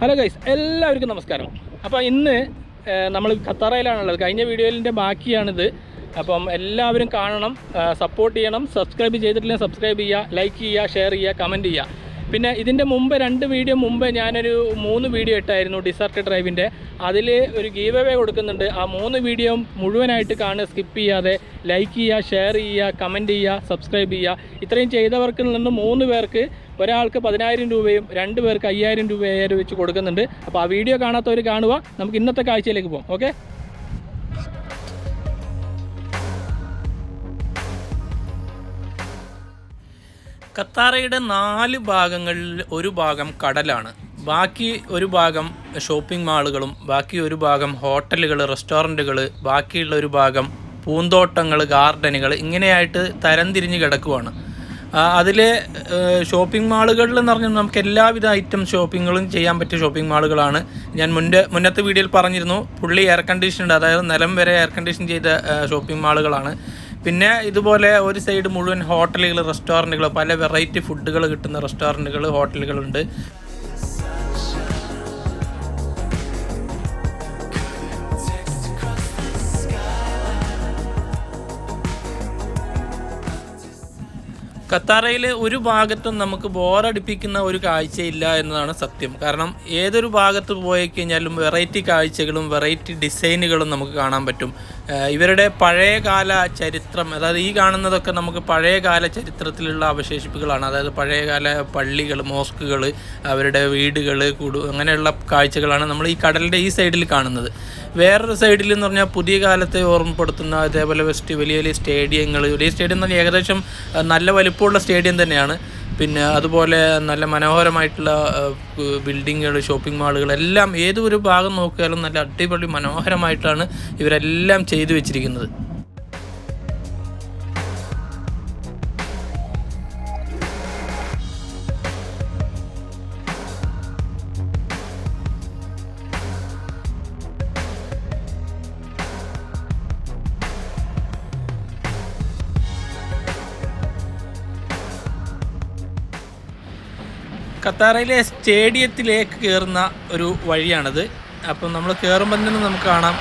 Hello guys എല്ലാവർക്കും നമസ്കാരം. അപ്പോൾ ഇന്ന് നമ്മൾ ഖത്തറയിലാണുള്ളത്. കഴിഞ്ഞ വീഡിയോയിലിന്റെ ബാക്കിയാണിത്. അപ്പം എല്ലാവരും കാണണം സപ്പോർട്ട് ചെയ്യണം സബ്സ്ക്രൈബ് ചെയ്തിട്ടില്ലെങ്കിൽ സബ്സ്ക്രൈബ് ചെയ്യുക ലൈക്ക് ചെയ്യുക ഷെയർ ചെയ്യുക കമന്റ് ചെയ്യുക. പിന്നെ ഇതിന്റെ മുമ്പ് രണ്ട് വീഡിയോ മുമ്പ് ഞാനൊരു മൂന്ന് വീഡിയോ ഇട്ടായിരുന്നു ഡിസർട്ട് ഡ്രൈവിന്റെ അതിൽ ഒരു ഗീവ് അവേ കൊടുക്കുന്നുണ്ട്. ആ മൂന്ന് വീഡിയോ മുഴുവനായിട്ട് കാണുക സ്കിപ്പ് ചെയ്യാതെ ലൈക്ക് ചെയ്യുക ഷെയർ ചെയ്യുക കമന്റ് ചെയ്യുക സബ്സ്ക്രൈബ് ചെയ്യുക. ഇത്രയും ചെയ്തവർക്ക് നിന്ന് മൂന്ന് പേർക്ക് ഒരാൾക്ക് പതിനായിരം രൂപയും രണ്ട് പേർക്ക് അയ്യായിരം രൂപയായി വെച്ച് കൊടുക്കുന്നുണ്ട്. അപ്പോൾ ആ വീഡിയോ കാണാത്തവർ കാണുക. നമുക്ക് ഇന്നത്തെ കാഴ്ചയിലേക്ക് പോകാം. ഓക്കെ ഖത്താറയുടെ നാല് ഭാഗങ്ങളിൽ ഒരു ഭാഗം കടലാണ്. ബാക്കി ഒരു ഭാഗം ഷോപ്പിംഗ് മാളുകളും ബാക്കി ഒരു ഭാഗം ഹോട്ടലുകൾ റെസ്റ്റോറന്റുകൾ ബാക്കിയുള്ള ഒരു ഭാഗം പൂന്തോട്ടങ്ങൾ ഗാർഡനുകൾ ഇങ്ങനെയായിട്ട് തരംതിരിഞ്ഞ് കിടക്കുവാണ്. അതിലെ ഷോപ്പിംഗ് മാളുകളിൽ എന്ന് പറഞ്ഞാൽ നമുക്ക് എല്ലാവിധ ഐറ്റം ഷോപ്പിങ്ങുകളും ചെയ്യാൻ പറ്റിയ ഷോപ്പിംഗ് മാളുകളാണ്. ഞാൻ മുൻപ് മുന്നത്തെ വീഡിയോയിൽ പറഞ്ഞിരുന്നു പുള്ളി എയർ കണ്ടീഷൻഡ് അതായത് നിലം വരെ എയർ കണ്ടീഷൻ ചെയ്ത ഷോപ്പിംഗ് മാളുകളാണ്. പിന്നെ ഇതുപോലെ ഒരു സൈഡ് മുഴുവൻ ഹോട്ടലുകൾ റെസ്റ്റോറന്റുകൾ പല വെറൈറ്റി ഫുഡുകൾ കിട്ടുന്ന റെസ്റ്റോറന്റുകൾ ഹോട്ടലുകളുണ്ട് ഖത്താറയിൽ ഒരു ഭാഗത്തും നമുക്ക് ബോറടിപ്പിക്കുന്ന ഒരു കാഴ്ചയില്ല എന്നതാണ് സത്യം. കാരണം ഏതൊരു ഭാഗത്ത് പോയി കഴിഞ്ഞാലും വെറൈറ്റി കാഴ്ചകളും വെറൈറ്റി ഡിസൈനുകളും നമുക്ക് കാണാൻ പറ്റും. ഇവരുടെ പഴയകാല ചരിത്രം അതായത് ഈ കാണുന്നതൊക്കെ നമുക്ക് പഴയകാല ചരിത്രത്തിലുള്ള അവശേഷിപ്പുകളാണ്. അതായത് പഴയകാല പള്ളികൾ മോസ്കുകൾ അവരുടെ വീടുകൾ കൂടു അങ്ങനെയുള്ള കാഴ്ചകളാണ് നമ്മൾ ഈ കടലിന്റെ ഈ സൈഡിൽ കാണുന്നത്. വേറൊരു സൈഡിൽ എന്ന് പറഞ്ഞാൽ പുതിയ കാലത്തെ ഓർമ്മപ്പെടുത്തുന്ന അതേപോലെ വെസ്റ്റ് വലിയ വലിയ സ്റ്റേഡിയങ്ങൾ വലിയ സ്റ്റേഡിയം എന്ന് പറഞ്ഞാൽ ഏകദേശം നല്ല വലിപ്പമുള്ള സ്റ്റേഡിയം തന്നെയാണ്. പിന്നെ അതുപോലെ നല്ല മനോഹരമായിട്ടുള്ള ബിൽഡിങ്ങുകൾ ഷോപ്പിംഗ് മാളുകൾ എല്ലാം ഏതൊരു ഭാഗം നോക്കിയാലും നല്ല അടിപൊളി മനോഹരമായിട്ടാണ് ഇവരെല്ലാം ചെയ്തു വെച്ചിരിക്കുന്നത്. ഖത്താറയിലെ സ്റ്റേഡിയത്തിലേക്ക് കയറുന്ന ഒരു വഴിയാണിത്. അപ്പം നമ്മൾ കയറുമ്പോൾ തന്നെ നമുക്ക് കാണാം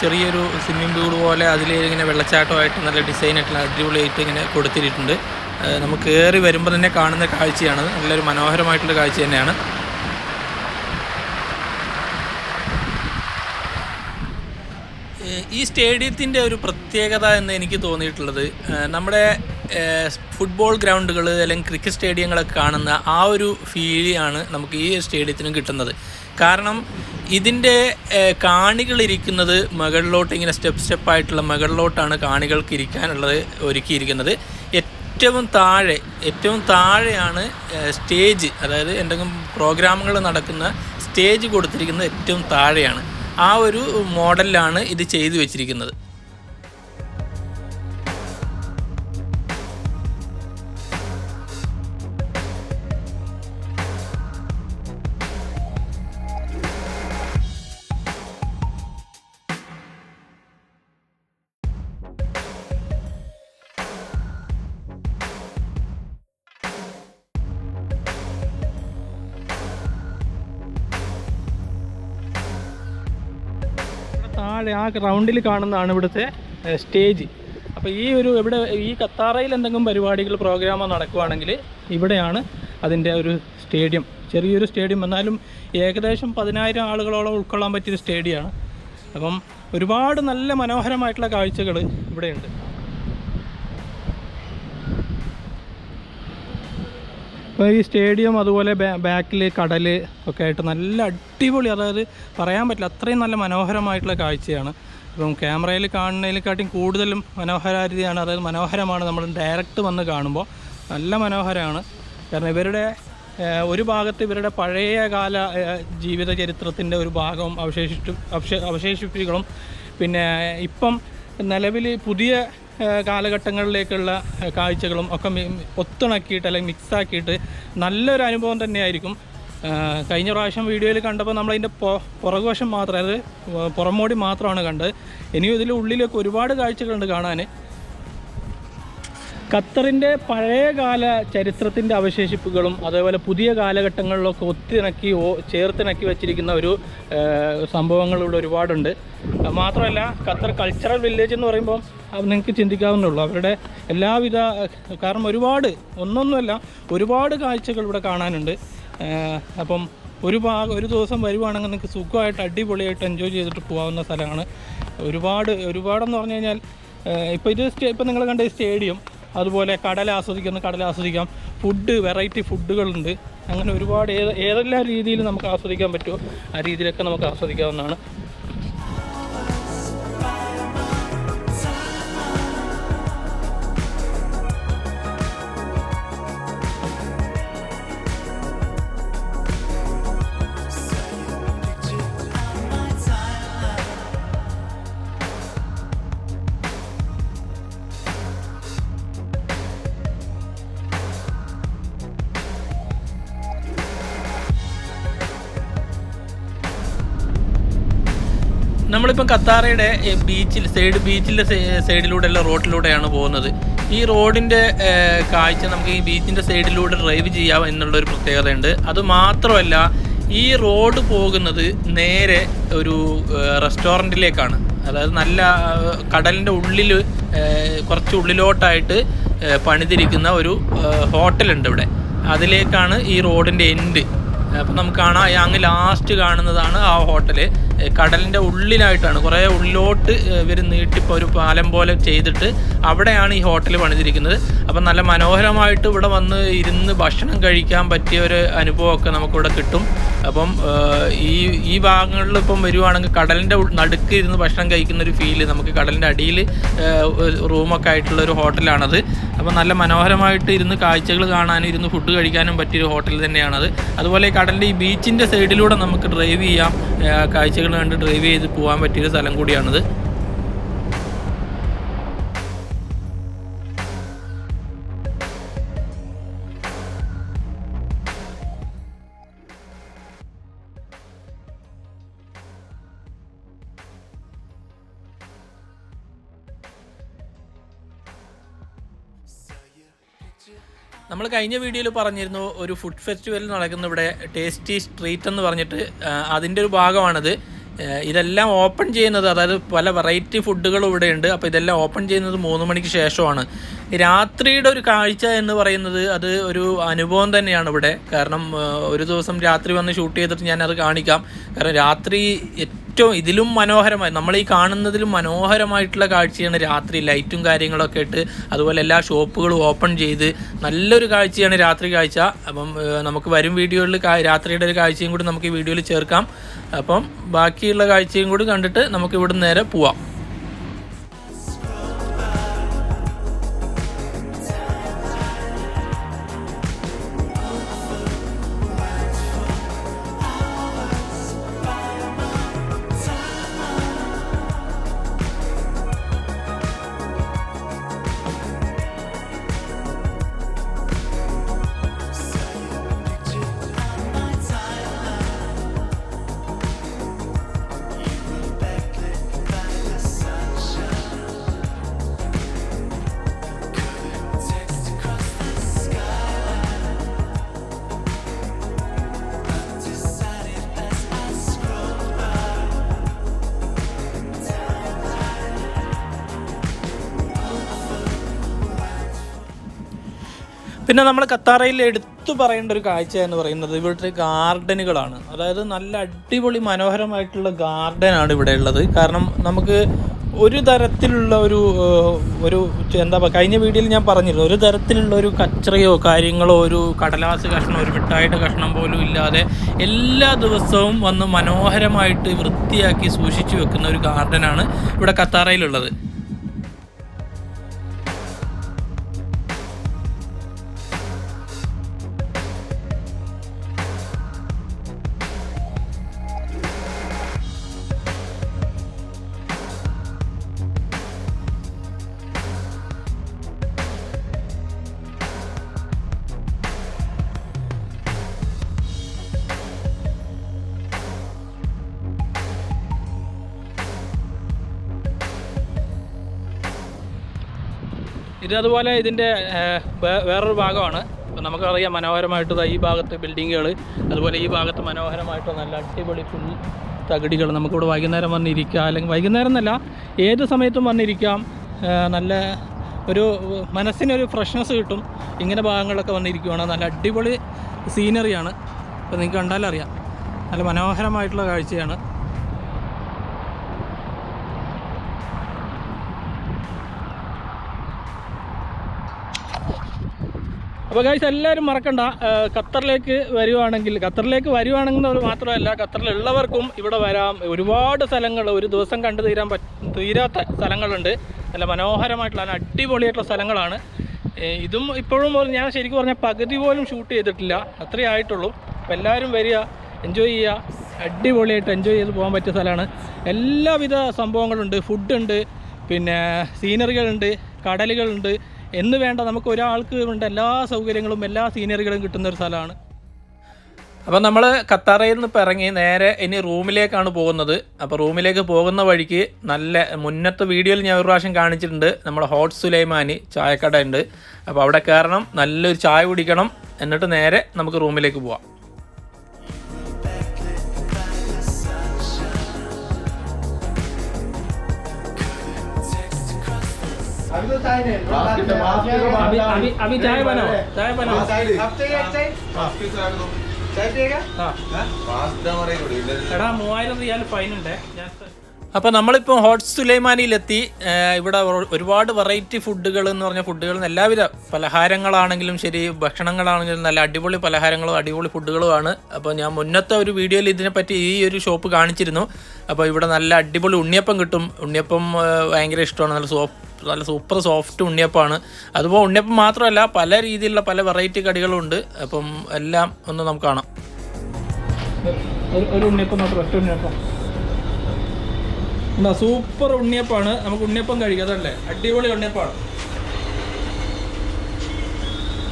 ചെറിയൊരു സ്വിമ്മിംഗ് പൂൾ പോലെ അതിൽ ഇങ്ങനെ വെള്ളച്ചാട്ടമായിട്ട് നല്ല ഡിസൈനായിട്ടുള്ള അടിപൊളിയായിട്ട് ഇങ്ങനെ കൊടുത്തിട്ടുണ്ട്. നമുക്ക് കയറി വരുമ്പോൾ തന്നെ കാണുന്ന കാഴ്ചയാണ്. നല്ലൊരു മനോഹരമായിട്ടുള്ള കാഴ്ച തന്നെയാണ്. ഈ സ്റ്റേഡിയത്തിന്റെ ഒരു പ്രത്യേകത എന്ന് എനിക്ക് തോന്നിയിട്ടുള്ളത് നമ്മുടെ ഫുട്ബോൾ ഗ്രൗണ്ടുകൾ അല്ലെങ്കിൽ ക്രിക്കറ്റ് സ്റ്റേഡിയങ്ങളൊക്കെ കാണുന്ന ആ ഒരു ഫീലാണ് നമുക്ക് ഈ സ്റ്റേഡിയത്തിനും കിട്ടുന്നത്. കാരണം ഇതിന്റെ കാണികളിരിക്കുന്നത് മുകളിലോട്ട് ഇങ്ങനെ സ്റ്റെപ്പ് സ്റ്റെപ്പായിട്ടുള്ള മുകളിലോട്ടാണ് കാണികൾക്ക് ഇരിക്കാനുള്ളത് ഒരുക്കിയിരിക്കുന്നത്. ഏറ്റവും താഴെ ഏറ്റവും താഴെയാണ് സ്റ്റേജ് അതായത് എന്തെങ്കിലും പ്രോഗ്രാമുകൾ നടക്കുന്ന സ്റ്റേജ് കൊടുത്തിരിക്കുന്നത് ഏറ്റവും താഴെയാണ്. ആ ഒരു മോഡലിലാണ് ഇത് ചെയ്തു വെച്ചിരിക്കുന്നത്. താഴെ ആ റൗണ്ടിൽ കാണുന്നതാണ് ഇവിടുത്തെ സ്റ്റേജ്. അപ്പോൾ ഈ ഒരു ഇവിടെ ഈ കത്താറയിൽ എന്തെങ്കിലും പരിപാടികൾ പ്രോഗ്രാമോ നടക്കുവാണെങ്കിൽ ഇവിടെയാണ് അതിന്റെ ഒരു സ്റ്റേഡിയം. ചെറിയൊരു സ്റ്റേഡിയം. എന്നാലും ഏകദേശം പതിനായിരം ആളുകളോളം ഉൾക്കൊള്ളാൻ പറ്റിയൊരു സ്റ്റേഡിയമാണ് അപ്പം ഒരുപാട് നല്ല മനോഹരമായിട്ടുള്ള കാഴ്ചകൾ ഇവിടെയുണ്ട്. ഇപ്പോൾ ഈ സ്റ്റേഡിയം അതുപോലെ ബാക്കിൽ കടൽ ഒക്കെ ആയിട്ട് നല്ല അടിപൊളി അതായത് പറയാൻ പറ്റില്ല അത്രയും നല്ല മനോഹരമായിട്ടുള്ള കാഴ്ചയാണ്. ഇപ്പം ക്യാമറയിൽ കാണുന്നതിനെക്കാട്ടിയും കൂടുതലും മനോഹരാരിതയാണ് അതായത് മനോഹരമാണ് നമ്മൾ ഡയറക്റ്റ് വന്ന് കാണുമ്പോൾ. നല്ല മനോഹരമാണ്. കാരണം ഇവരുടെ ഒരു ഭാഗത്ത് ഇവരുടെ പഴയ കാല ജീവിത ചരിത്രത്തിന്റെ ഒരു ഭാഗവും അവശേഷിച്ചു അവശേ അവശേഷിപ്പികളും പിന്നെ ഇപ്പം നിലവിൽ പുതിയ കാലഘട്ടങ്ങളിലേക്കുള്ള കാഴ്ചകളും ഒക്കെ ഒത്തിണക്കിയിട്ട് അല്ലെങ്കിൽ മിക്സാക്കിയിട്ട് നല്ലൊരു അനുഭവം തന്നെയായിരിക്കും. കഴിഞ്ഞ പ്രാവശ്യം വീഡിയോയിൽ കണ്ടപ്പോൾ നമ്മളതിന്റെ പൊ പുറകുവശം മാത്രം അതായത് പുറമോടി മാത്രമാണ് കണ്ടത്. ഇനിയും ഇതിൽ ഉള്ളിലൊക്കെ ഒരുപാട് കാഴ്ചകളുണ്ട് കാണാൻ. ഖത്തറിന്റെ പഴയകാല ചരിത്രത്തിന്റെ അവശേഷിപ്പുകളും അതേപോലെ പുതിയ കാലഘട്ടങ്ങളിലൊക്കെ ഒത്തിണക്കി ചേർത്തിണക്കി വെച്ചിരിക്കുന്ന ഒരു സംഭവങ്ങൾ ഇവിടെ ഒരുപാടുണ്ട്. മാത്രമല്ല ഖത്തർ കൾച്ചറൽ വില്ലേജ് എന്ന് പറയുമ്പോൾ നിങ്ങൾക്ക് ചിന്തിക്കാവുന്നുള്ളൂ അവരുടെ എല്ലാവിധ കാരണം ഒരുപാട് ഒന്നൊന്നുമല്ല ഒരുപാട് കാഴ്ചകൾ ഇവിടെ കാണാനുണ്ട്. അപ്പം ഒരു ഭാഗം ഒരു ദിവസം വരുവാണെങ്കിൽ നിങ്ങൾക്ക് സുഖമായിട്ട് അടിപൊളിയായിട്ട് എൻജോയ് ചെയ്തിട്ട് പോകാവുന്ന സ്ഥലമാണ്. ഒരുപാട് ഒരുപാടെന്ന് പറഞ്ഞു കഴിഞ്ഞാൽ ഇപ്പോൾ ഇത് ഇപ്പം നിങ്ങൾ കണ്ട സ്റ്റേഡിയം അതുപോലെ കടൽ ആസ്വദിക്കുന്ന കടൽ ആസ്വദിക്കാം. ഫുഡ് വെറൈറ്റി ഫുഡുകളുണ്ട് അങ്ങനെ ഒരുപാട് ഏത് ഏതെല്ലാം രീതിയിൽ നമുക്ക് ആസ്വദിക്കാൻ പറ്റുമോ ആ രീതിയിലൊക്കെ നമുക്ക് ആസ്വദിക്കാവുന്നതാണ്. നമ്മളിപ്പം കത്താറയുടെ ബീച്ചിൽ സൈഡ് ബീച്ചിന്റെ സൈഡിലൂടെയുള്ള റോഡിലൂടെയാണ് പോകുന്നത്. ഈ റോഡിന്റെ കാഴ്ച നമുക്ക് ഈ ബീച്ചിന്റെ സൈഡിലൂടെ ഡ്രൈവ് ചെയ്യാം എന്നുള്ളൊരു പ്രത്യേകതയുണ്ട്. അത് മാത്രമല്ല ഈ റോഡ് പോകുന്നത് നേരെ ഒരു റെസ്റ്റോറന്റിലേക്കാണ്. അതായത് നല്ല കടലിന്റെ ഉള്ളിൽ കുറച്ച് ഉള്ളിലോട്ടായിട്ട് പണിതിരിക്കുന്ന ഒരു ഹോട്ടലുണ്ട് ഇവിടെ. അതിലേക്കാണ് ഈ റോഡിന്റെ എൻഡ്. അപ്പം നമുക്ക് കാണാം. അങ്ങ് ലാസ്റ്റ് കാണുന്നതാണ് ആ ഹോട്ടൽ കടലിന്റെ ഉള്ളിലായിട്ടാണ്. കുറേ ഉള്ളിലോട്ട് ഇവർ നീട്ടിപ്പോൾ ഒരു പാലം പോലെ ചെയ്തിട്ട് അവിടെയാണ് ഈ ഹോട്ടൽ പണിതിരിക്കുന്നത്. അപ്പം നല്ല മനോഹരമായിട്ട് ഇവിടെ വന്ന് ഇരുന്ന് ഭക്ഷണം കഴിക്കാൻ പറ്റിയ ഒരു അനുഭവമൊക്കെ നമുക്കിവിടെ കിട്ടും. അപ്പം ഈ ഈ ഭാഗങ്ങളിൽ ഇപ്പം വരുവാണെങ്കിൽ കടലിന്റെ നടുക്ക് ഇരുന്ന് ഭക്ഷണം കഴിക്കുന്ന ഒരു ഫീൽ നമുക്ക് കടലിന്റെ അടിയിൽ റൂമൊക്കെ ആയിട്ടുള്ള ഒരു ഹോട്ടലാണത്. അപ്പം നല്ല മനോഹരമായിട്ട് ഇരുന്ന് കാഴ്ചകൾ കാണാനും ഇരുന്ന് ഫുഡ് കഴിക്കാനും പറ്റിയൊരു ഹോട്ടൽ തന്നെയാണത്. അതുപോലെ കടലിന്റെ ഈ ബീച്ചിന്റെ സൈഡിലൂടെ നമുക്ക് ഡ്രൈവ് ചെയ്യാം. കാഴ്ചകൾ കണ്ട് ഡ്രൈവ് ചെയ്ത് പോകാൻ പറ്റിയൊരു സ്ഥലം കൂടിയാണിത്. നമ്മൾ കഴിഞ്ഞ വീഡിയോയിൽ പറഞ്ഞിരുന്നു ഒരു ഫുഡ് ഫെസ്റ്റിവൽ നടക്കുന്ന ഇവിടെ ടേസ്റ്റി സ്ട്രീറ്റ് എന്ന് പറഞ്ഞിട്ട് അതിന്റെ ഒരു ഭാഗമാണിത്. ഇതെല്ലാം ഓപ്പൺ ചെയ്യുന്നത് അതായത് പല വെറൈറ്റി ഫുഡുകളും ഇവിടെ ഉണ്ട് അപ്പോൾ ഇതെല്ലാം ഓപ്പൺ ചെയ്യുന്നത് മൂന്ന് മണിക്ക് ശേഷമാണ്. രാത്രിയുടെ ഒരു കാഴ്ച എന്ന് പറയുന്നത് അത് ഒരു അനുഭവം തന്നെയാണ് ഇവിടെ. കാരണം ഒരു ദിവസം രാത്രി വന്ന് ഷൂട്ട് ചെയ്തിട്ട് ഞാനത് കാണിക്കാം. കാരണം രാത്രി ഏറ്റവും ഇതിലും മനോഹരമായി നമ്മൾ ഈ കാണുന്നതിലും മനോഹരമായിട്ടുള്ള കാഴ്ചയാണ് രാത്രി ലൈറ്റും കാര്യങ്ങളൊക്കെ ഇട്ട് അതുപോലെ എല്ലാ ഷോപ്പുകളും ഓപ്പൺ ചെയ്ത് നല്ലൊരു കാഴ്ചയാണ് രാത്രി കാഴ്ച. അപ്പം നമുക്ക് വരും വീഡിയോയിൽ രാത്രിയുടെ ഒരു കാഴ്ചയും കൂടി നമുക്ക് ഈ വീഡിയോയിൽ ചേർക്കാം. അപ്പം ബാക്കിയുള്ള കാഴ്ചയും കൂടി കണ്ടിട്ട് നമുക്ക് ഇവിടെ നേരെ പോവാം. പിന്നെ നമ്മൾ കത്താറയിൽ എടുത്തു പറയേണ്ട ഒരു കാഴ്ച എന്ന് പറയുന്നത് ഇവിടുത്തെ ഗാർഡനുകളാണ്. അതായത് നല്ല അടിപൊളി മനോഹരമായിട്ടുള്ള ഗാർഡനാണ് ഇവിടെ ഉള്ളത്. കാരണം നമുക്ക് ഒരു തരത്തിലുള്ള ഒരു ഒരു എന്താ പറയുക കഴിഞ്ഞ വീഡിയോയിൽ ഞാൻ പറഞ്ഞിരുന്നു ഒരു തരത്തിലുള്ള ഒരു കച്ചറയോ കാര്യങ്ങളോ ഒരു കടലാസ് കഷ്ണം ഒരു മിഠായിയുടെ കഷ്ണം പോലും ഇല്ലാതെ എല്ലാ ദിവസവും വന്ന് മനോഹരമായിട്ട് വൃത്തിയാക്കി സൂക്ഷിച്ചു വെക്കുന്ന ഒരു ഗാർഡനാണ് ഇവിടെ ഖത്താറയിലുള്ളത്. ഇത് അതുപോലെ ഇതിന്റെ വേറൊരു ഭാഗമാണ്. ഇപ്പം നമുക്കറിയാം മനോഹരമായിട്ട് ഈ ഭാഗത്ത് ബിൽഡിങ്ങുകൾ അതുപോലെ ഈ ഭാഗത്ത് മനോഹരമായിട്ട് നല്ല അടിപൊളി ഫുൾ തകിടികൾ നമുക്കിവിടെ വൈകുന്നേരം വന്നിരിക്കാം. അല്ലെങ്കിൽ വൈകുന്നേരം എന്നല്ല ഏത് സമയത്തും വന്നിരിക്കാം. നല്ല ഒരു മനസ്സിനൊരു ഫ്രഷ്നെസ് കിട്ടും. ഇങ്ങനെ ഭാഗങ്ങളിലൊക്കെ വന്നിരിക്കുകയാണ് നല്ല അടിപൊളി സീനറിയാണ് അപ്പോൾ നിങ്ങൾക്ക് കണ്ടാലറിയാം. നല്ല മനോഹരമായിട്ടുള്ള കാഴ്ചയാണ്. അപ്പോൾ ഗൈസ് എല്ലാവരും മറക്കണ്ട. ഖത്തറിലേക്ക് വരുവാണെങ്കിൽ ഖത്തറിലേക്ക് വരുവാണെങ്കിൽ മാത്രമല്ല ഖത്തറിലുള്ളവർക്കും ഇവിടെ വരാം. ഒരുപാട് സ്ഥലങ്ങൾ ഒരു ദിവസം കണ്ടു തീരാൻ തീരാത്ത സ്ഥലങ്ങളുണ്ട്. നല്ല മനോഹരമായിട്ടുള്ള നല്ല അടിപൊളിയായിട്ടുള്ള സ്ഥലങ്ങളാണ്. ഇതും ഇപ്പോഴും ഞാൻ ശരിക്കും പറഞ്ഞാൽ പകുതി പോലും ഷൂട്ട് ചെയ്തിട്ടില്ല. അത്രേ ആയിട്ടുള്ളൂ. അപ്പോൾ എല്ലാവരും വരിക എൻജോയ് ചെയ്യുക. അടിപൊളിയായിട്ട് എൻജോയ് ചെയ്ത് പോകാൻ പറ്റിയ സ്ഥലമാണ്. എല്ലാവിധ സംഭവങ്ങളുണ്ട്. ഫുഡുണ്ട് പിന്നെ സീനറികളുണ്ട് കടലുകളുണ്ട്. എന്ന് വേണ്ട നമുക്ക് ഒരാൾക്ക് വേണ്ട എല്ലാ സൗകര്യങ്ങളും എല്ലാ സീനറികളും കിട്ടുന്ന ഒരു സ്ഥലമാണ്. അപ്പം നമ്മൾ ഖത്തറയിൽ നിന്ന് ഇപ്പം ഇറങ്ങി നേരെ ഇനി റൂമിലേക്കാണ് പോകുന്നത്. അപ്പോൾ റൂമിലേക്ക് പോകുന്ന വഴിക്ക് നല്ല മുന്നത്തെ വീഡിയോയിൽ ഞാൻ ഒരു പ്രാവശ്യം കാണിച്ചിട്ടുണ്ട്. നമ്മുടെ ഹോട്ട് സുലൈമാനി ചായക്കട ഉണ്ട് അപ്പോൾ അവിടെ കയറണം നല്ലൊരു ചായ കുടിക്കണം. എന്നിട്ട് നേരെ നമുക്ക് റൂമിലേക്ക് പോവാം. अभी तो चाय नहीं बाद में अभी अभी अभी चाय बनाओ चाय बनाओ अब चाहिए चाय चाय पिएगा ആ हाँ എടാ മൂവായിരം റിയാൽ ഫൈൻ ഉണ്ട് അപ്പോൾ നമ്മളിപ്പോൾ ഹോട്ട് സുലൈമാനിയിലെത്തി. ഇവിടെ ഒരുപാട് വെറൈറ്റി ഫുഡുകൾ എന്ന് പറഞ്ഞ ഫുഡുകൾ എല്ലാവിധ പലഹാരങ്ങളാണെങ്കിലും ശരി ഭക്ഷണങ്ങളാണെങ്കിലും നല്ല അടിപൊളി പലഹാരങ്ങളും അടിപൊളി ഫുഡുകളുമാണ് അപ്പോൾ ഞാൻ മുന്നത്തെ ഒരു വീഡിയോയിൽ ഇതിനെപ്പറ്റി ഈ ഒരു ഷോപ്പ് കാണിച്ചിരുന്നു. അപ്പോൾ ഇവിടെ നല്ല അടിപൊളി ഉണ്ണിയപ്പം കിട്ടും. ഉണ്ണിയപ്പം ഭയങ്കര ഇഷ്ടമാണ്. നല്ല സോഫ് നല്ല സൂപ്പർ സോഫ്റ്റ് ഉണ്ണിയപ്പമാണ് അതുപോലെ ഉണ്ണിയപ്പം മാത്രമല്ല പല രീതിയിലുള്ള പല വെറൈറ്റി കടികളും ഉണ്ട്. അപ്പം എല്ലാം ഒന്ന് നമുക്ക് കാണാം. ഒരു ഉണ്ണിയപ്പം മാത്രം ഒറ്റ ഉണ്ണിയപ്പം. എന്താ സൂപ്പർ ഉണ്ണിയപ്പാണ് നമുക്ക് ഉണ്ണിയപ്പം കഴിക്കാം അതല്ലേ? അടിപൊളി ഉണ്ണിയപ്പാണ്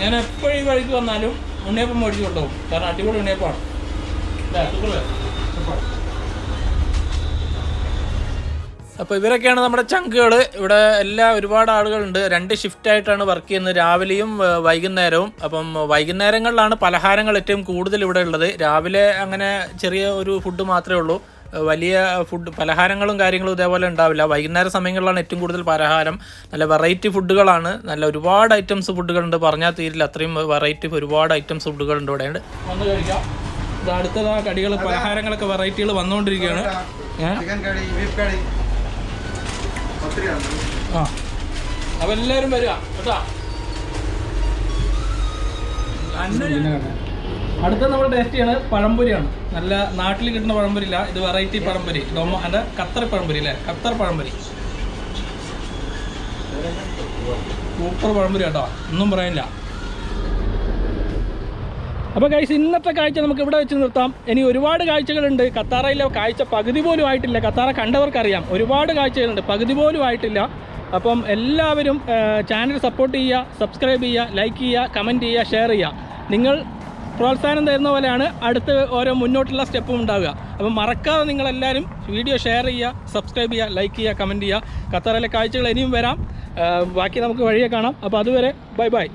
ഞാൻ എപ്പോഴും കഴിച്ചു വന്നാലും ഉണ്ണിയപ്പം മേടിച്ച് കൊണ്ടുപോകും. കാരണം അടിപൊളി ഉണ്ണിയപ്പാണ്. അപ്പോൾ ഇവരൊക്കെയാണ് നമ്മുടെ ചങ്കുകൾ ഇവിടെ എല്ലാ ഒരുപാട് ആളുകളുണ്ട്. രണ്ട് ഷിഫ്റ്റ് ആയിട്ടാണ് വർക്ക് ചെയ്യുന്നത്. രാവിലെയും വൈകുന്നേരവും. അപ്പം വൈകുന്നേരങ്ങളിലാണ് പലഹാരങ്ങൾ ഏറ്റവും കൂടുതൽ ഇവിടെ ഉള്ളത്. രാവിലെ അങ്ങനെ ചെറിയ ഒരു ഫുഡ് മാത്രമേ ഉള്ളൂ. വലിയ ഫുഡ് പലഹാരങ്ങളും കാര്യങ്ങളും ഇതേപോലെ ഉണ്ടാവില്ല. വൈകുന്നേര സമയങ്ങളിലാണ് ഏറ്റവും കൂടുതൽ പലഹാരം. നല്ല വെറൈറ്റി ഫുഡുകളാണ് നല്ല ഒരുപാട് ഐറ്റംസ് ഫുഡുകളുണ്ട് പറഞ്ഞാൽ തീരില്ല. അത്രയും വെറൈറ്റി ഒരുപാട് ഐറ്റംസ് ഫുഡുകളുണ്ട് ഇവിടെ വന്ന് കഴിക്കാം. അടുത്തത് ആ കടികൾ പലഹാരങ്ങളൊക്കെ വെറൈറ്റികൾ വന്നുകൊണ്ടിരിക്കുകയാണ് ആ. അപ്പം എല്ലാവരും വരിക. കേട്ടോ? അന്ന അടുത്ത നമ്മൾ ടേസ്റ്റ് ചെയ്യണത് പഴംപൊരിയാണ്. നല്ല നാട്ടിൽ കിട്ടുന്ന പഴംപൊരി ഇല്ല ഇത് വെറൈറ്റി പഴംപൊരി. ഡൊമ അല്ല ഖത്തർ പഴംപൊരി അല്ലേ? ഖത്തർ പഴംപൊരി. സൂപ്പർ പഴംപൊരി കേട്ടോ. ഒന്നും പറയാനില്ല. അപ്പോൾ കഴിച്ച് ഇന്നത്തെ കാഴ്ച നമുക്ക് ഇവിടെ വെച്ച് നിർത്താം. ഇനി ഒരുപാട് കാഴ്ചകളുണ്ട്. കത്താറയിലെ കാഴ്ച പകുതി പോലും ആയിട്ടില്ല. കത്താറ കണ്ടവർക്കറിയാം. ഒരുപാട് കാഴ്ചകളുണ്ട്. പകുതി പോലും ആയിട്ടില്ല. അപ്പം എല്ലാവരും ചാനൽ സപ്പോർട്ട് ചെയ്യുക സബ്സ്ക്രൈബ് ചെയ്യുക ലൈക്ക് ചെയ്യുക കമന്റ് ചെയ്യുക ഷെയർ ചെയ്യുക. നിങ്ങൾ പ്രോത്സാഹനം തരുന്ന പോലെയാണ് അടുത്ത ഓരോ മുന്നോട്ടുള്ള സ്റ്റെപ്പും ഉണ്ടാവുക. അപ്പം മറക്കാതെ നിങ്ങളെല്ലാവരും വീഡിയോ ഷെയർ ചെയ്യുക സബ്സ്ക്രൈബ് ചെയ്യുക ലൈക്ക് ചെയ്യുക കമന്റ് ചെയ്യുക. ഖത്തറിലെ കാഴ്ചകൾ ഇനിയും വരാം. ബാക്കി നമുക്ക് വഴിയെ കാണാം. അപ്പോൾ അതുവരെ ബൈ ബൈ.